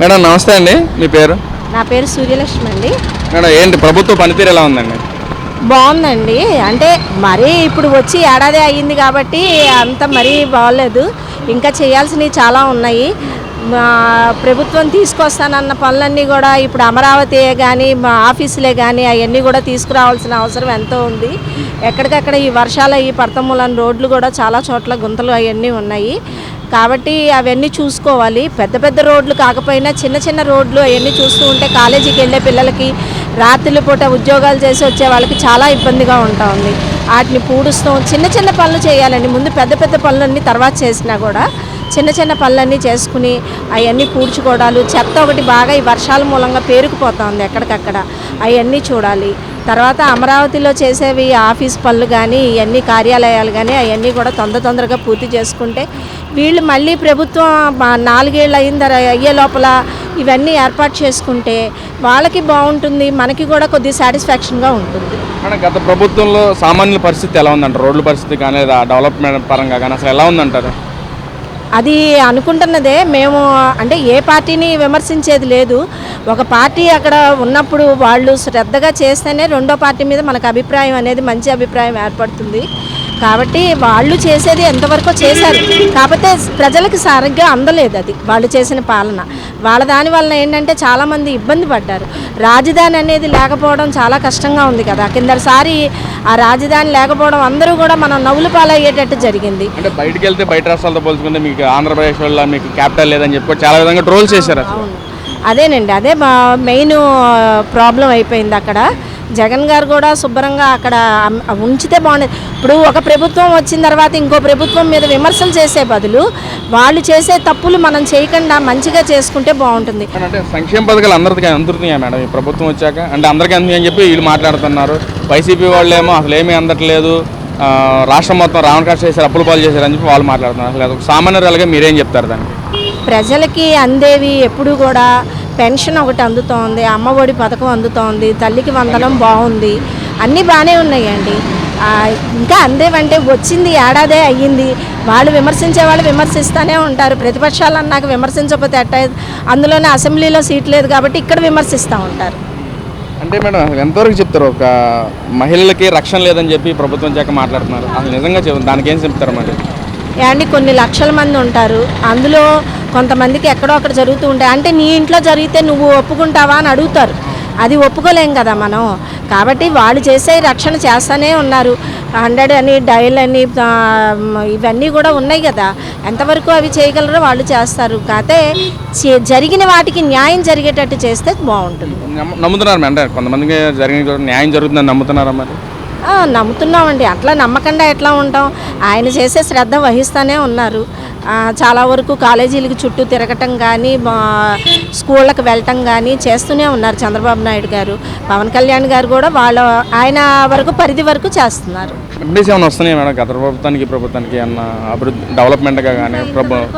Madam నమస్తే అండి. మీ పేరు? నా పేరు సూర్యలక్ష్మి అండి. మేడం ఏంటి ప్రభుత్వ పనితీరు ఎలా ఉందండి? బాగుందండి. అంటే మరీ ఇప్పుడు వచ్చి ఏడాది అయ్యింది కాబట్టి అంత మరీ బాగోలేదు. ఇంకా చేయాల్సినవి చాలా ఉన్నాయి. ప్రభుత్వం తీసుకొస్తానన్న పనులన్నీ కూడా ఇప్పుడు అమరావతి కానీ మా ఆఫీసులే కానీ అవన్నీ కూడా తీసుకురావాల్సిన అవసరం ఎంతో ఉంది. ఎక్కడికక్కడ ఈ వర్షాలు అయ్యి పడతమూలని రోడ్లు కూడా చాలా చోట్ల గుంతలు అవన్నీ ఉన్నాయి. కాబట్టి అవన్నీ చూసుకోవాలి. పెద్ద పెద్ద రోడ్లు కాకపోయినా చిన్న చిన్న రోడ్లు అవన్నీ చూస్తూ ఉంటే కాలేజీకి వెళ్ళే పిల్లలకి రాత్రి పూట ఉద్యోగాలు చేసి వచ్చే వాళ్ళకి చాలా ఇబ్బందిగా ఉంటా ఉంది. వాటిని పూడుస్తాం చిన్న చిన్న పనులు చేయాలండి. ముందు పెద్ద పెద్ద పనులన్నీ తర్వాత చేసినా కూడా చిన్న చిన్న పనులన్నీ చేసుకుని అవన్నీ పూడ్చుకోవడాలు చెత్త ఒకటి బాగా ఈ వర్షాల మూలంగా పేరుకుపోతుంది ఎక్కడికక్కడ. అవన్నీ చూడాలి. తర్వాత అమరావతిలో చేసేవి ఆఫీస్ పనులు కానీ ఇవన్నీ కార్యాలయాలు కానీ అవన్నీ కూడా తొందర తొందరగా పూర్తి చేసుకుంటే వీళ్ళు మళ్ళీ ప్రభుత్వం నాలుగేళ్ళు అయిన అయ్యే లోపల ఇవన్నీ ఏర్పాటు చేసుకుంటే వాళ్ళకి బాగుంటుంది మనకి కూడా కొద్ది సాటిస్ఫాక్షన్గా ఉంటుంది. మేడం గత ప్రభుత్వంలో సామాన్యుల పరిస్థితి ఎలా ఉందంటారు? రోడ్ల పరిస్థితి కానీ లేదా డెవలప్మెంట్ పరంగా కానీ అసలు ఎలా ఉందంటారు? అది అనుకుంటున్నదే. మేము అంటే ఏ పార్టీని విమర్శించేది లేదు. ఒక పార్టీ అక్కడ ఉన్నప్పుడు వాళ్ళు శ్రద్ధగా చేస్తేనే రెండో పార్టీ మీద మనకు అభిప్రాయం అనేది మంచి అభిప్రాయం ఏర్పడుతుంది. కాబట్టి వాళ్ళు చేసేది ఎంతవరకు చేశారు. కాకపోతే ప్రజలకు సరిగ్గా అందలేదు అది. వాళ్ళు చేసిన పాలన. వాళ్ళ దాని వలన ఏంటంటే చాలామంది ఇబ్బంది పడ్డారు. రాజధాని అనేది లేకపోవడం చాలా కష్టంగా ఉంది కదా. కిందసారి ఆ రాజధాని లేకపోవడం అందరూ కూడా మనం నవ్వులు పాలయ్యేటట్టు జరిగింది. అంటే బయటికి వెళ్తే బయట రాష్ట్రాలతో పోల్చుకుంటే మీకు ఆంధ్రప్రదేశ్ వల్ల మీకు క్యాపిటల్ లేదని చెప్పి చాలా విధంగా ట్రోల్ చేశారు అవును. అదేనండి అదే మెయిన్ ప్రాబ్లం అయిపోయింది అక్కడ. జగన్ గారు కూడా శుభ్రంగా అక్కడ ఉంచితే బాగుండేది. ఇప్పుడు ఒక ప్రభుత్వం వచ్చిన తర్వాత ఇంకో ప్రభుత్వం మీద విమర్శలు చేసే బదులు వాళ్ళు చేసే తప్పులు మనం చేయకుండా మంచిగా చేసుకుంటే బాగుంటుంది. అంటే సంక్షేమ పథకాలు అందరికీ అందుతున్నాయా మేడం? ఈ ప్రభుత్వం వచ్చాక? అంటే అందరికీ అని చెప్పి వీళ్ళు మాట్లాడుతున్నారు. వైసీపీ వాళ్ళేమో అసలు ఏమీ అందట్లేదు. రాష్ట్రం మొత్తం రావణ చేశారు అప్పులు పాలు చేశారు అని చెప్పి వాళ్ళు మాట్లాడుతున్నారు. అసలు సామాన్యురాలుగా మీరేం చెప్తారు దానికి? ప్రజలకి అందేవి ఎప్పుడు కూడా పెన్షన్ ఒకటి అందుతోంది అమ్మఒడి పథకం అందుతోంది తల్లికి వందనం బాగుంది అన్నీ బాగానే ఉన్నాయండి. ఇంకా అందేవంటే వచ్చింది ఏడాదే అయ్యింది. వాళ్ళు విమర్శించే వాళ్ళు విమర్శిస్తూనే ఉంటారు. ప్రతిపక్షాలు అన్నాక విమర్శించకపోతే ఎట్ట అందులోనే అసెంబ్లీలో సీట్ లేదు కాబట్టి ఇక్కడ విమర్శిస్తూ ఉంటారు. అంటే మేడం ఎంతవరకు చెప్తారు? ఒక మహిళలకి రక్షణ లేదని చెప్పి ప్రభుత్వం చేక మాట్లాడుతున్నారు. అసలు నిజంగా చెప్ దానికి ఏం చెప్తారు మరి? ఏమండి కొన్ని లక్షల మంది ఉంటారు. అందులో కొంతమందికి ఎక్కడో అక్కడ జరుగుతూ ఉంటాయి. అంటే నీ ఇంట్లో జరిగితే నువ్వు ఒప్పుకుంటావా అని అడుగుతారు. అది ఒప్పుకోలేం కదా మనం. కాబట్టి వాళ్ళు చేసే రక్షణ చేస్తూనే ఉన్నారు. హండ్రెడ్ అని డయల్ అని ఇవన్నీ కూడా ఉన్నాయి కదా. ఎంతవరకు అవి చేయగలరో వాళ్ళు చేస్తారు. కాకపోతే జరిగిన వాటికి న్యాయం జరిగేటట్టు చేస్తే బాగుంటుంది. నమ్ముతున్నారు అంటే కొంతమందికి జరిగిన న్యాయం జరుగుతుందని నమ్ముతున్నారా మరి? నమ్ముతున్నామండి. అట్లా నమ్మకుండా ఎట్లా ఉంటాం? ఆయన చేసే శ్రద్ధ వహిస్తూనే ఉన్నారు. చాలా వరకు కాలేజీలకి చుట్టూ తిరగటం కానీ మా స్కూళ్ళకి వెళ్ళటం కానీ చేస్తూనే ఉన్నారు చంద్రబాబు నాయుడు గారు. పవన్ కళ్యాణ్ గారు కూడా వాళ్ళ ఆయన వరకు పరిధి వరకు చేస్తున్నారు. వస్తున్నాయి మేడం? గత ప్రభుత్వానికి అభివృద్ధి డెవలప్మెంట్గా కానీ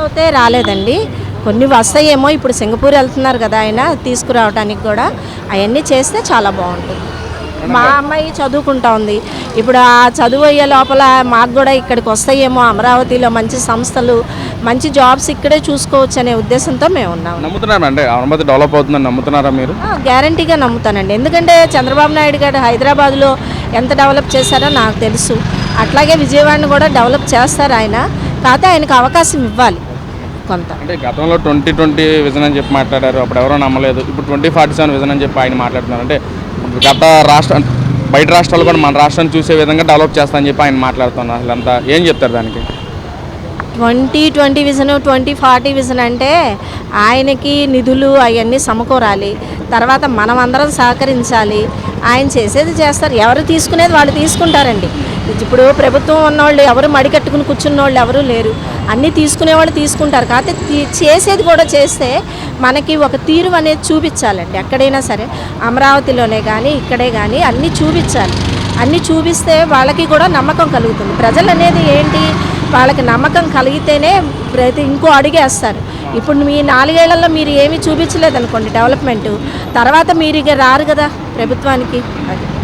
అయితే రాలేదండి. కొన్ని వస్తాయేమో ఇప్పుడు సింగపూర్ వెళ్తున్నారు కదా ఆయన తీసుకురావడానికి కూడా. అవన్నీ చేస్తే చాలా బాగుంటుంది. మా అమ్మాయి చదువుకుంటా ఉంది. ఇప్పుడు ఆ చదువు అయ్యే లోపల మాకు కూడా ఇక్కడికి వస్తాయేమో అమరావతిలో మంచి సంస్థలు మంచి జాబ్స్ ఇక్కడే చూసుకోవచ్చు అనే ఉద్దేశంతో మేము ఉన్నాము నమ్ముతున్నారు అంటే అమరావతి డెవలప్ అవుతుందని నమ్ముతున్నారా మీరు? గ్యారంటీగా నమ్ముతానండి. ఎందుకంటే చంద్రబాబు నాయుడు గారు హైదరాబాద్లో ఎంత డెవలప్ చేశారో నాకు తెలుసు. అట్లాగే విజయవాడని కూడా డెవలప్ చేస్తారు ఆయన. కాకపోతే ఆయనకు అవకాశం ఇవ్వాలి. కొంత అంటే గతంలో ట్వంటీ ట్వంటీ విజన్ అని చెప్పి మాట్లాడారు అప్పుడు ఎవరో నమ్మలేదు. ఇప్పుడు ట్వంటీ ఫార్టీ సెవెన్ విజన్ అని చెప్పి ఆయన మాట్లాడుతున్నారు. అంటే గత రాష్ట్ర బయట రాష్ట్రాలు కూడా మన రాష్ట్రాన్ని చూసే విధంగా డెవలప్ చేస్తా అని చెప్పి ఆయన మాట్లాడుతున్నారు. అసలు అంతా ఏం చెప్తారు దానికి? Twenty twenty vision twenty forty vision అంటే ఆయనకి నిధులు అవన్నీ సమకూరాలి. తర్వాత మనం అందరం సహకరించాలి. ఆయన చేసేది చేస్తారు. ఎవరు తీసుకునేది వాళ్ళు తీసుకుంటారండి. ఇప్పుడు ప్రభుత్వం ఉన్నవాళ్ళు ఎవరు మడి కట్టుకుని కూర్చున్న వాళ్ళు ఎవరూ లేరు. అన్నీ తీసుకునేవాళ్ళు తీసుకుంటారు. కాకపోతే తీ- చేసేది కూడా చేస్తే మనకి ఒక తీరు అనేది చూపించాలండి. ఎక్కడైనా సరే అమరావతిలోనే కానీ ఇక్కడే కానీ అన్నీ చూపించాలి. అన్నీ చూపిస్తే వాళ్ళకి కూడా నమ్మకం కలుగుతుంది. ప్రజలు అనేది ఏంటి? వాళ్ళకి నమ్మకం కలిగితేనే ప్రతి ఇంకో అడిగేస్తారు. ఇప్పుడు మీ నాలుగేళ్ళలో మీరు ఏమీ చూపించలేదు అనుకోండి డెవలప్మెంట్. తర్వాత మీరు ఇక రారు కదా ప్రభుత్వానికి. అది.